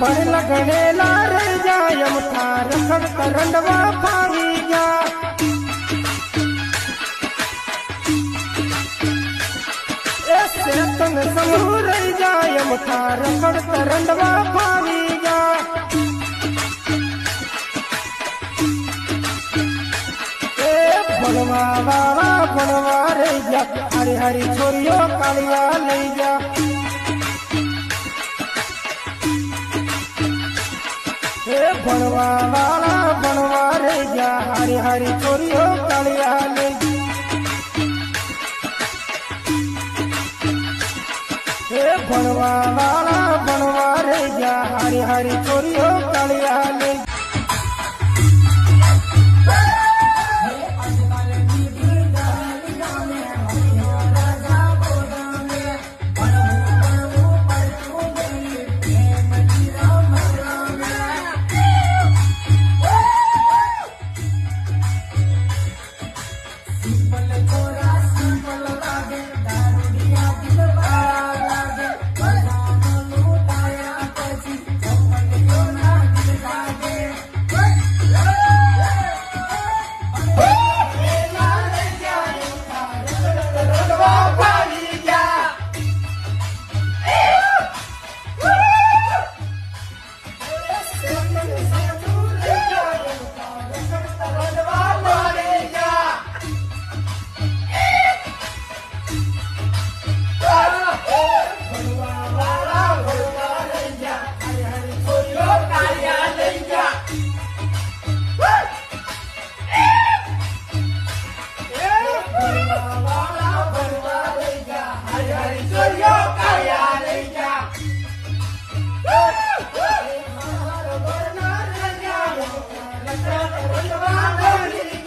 ભણેલા ગણેલા રહી જાય અમથા રખડ કરંડવા ફાવી જા એ શેતન સમૂહ રહી જાય અમથા રખડ કરંડવા ફાવી જા ભણવા વાળા ભણવા રહી જા હરી હરી છોરીઓ કાળિયા લઈ જા એ ભણવા વાળા ભણવા રે જા હારી હારી છોરીઓ કાળિયા લે એ ભણવા વાળા ભણવા રે જા હારી હારી છોરીઓ કાળિયા લે Wonderful.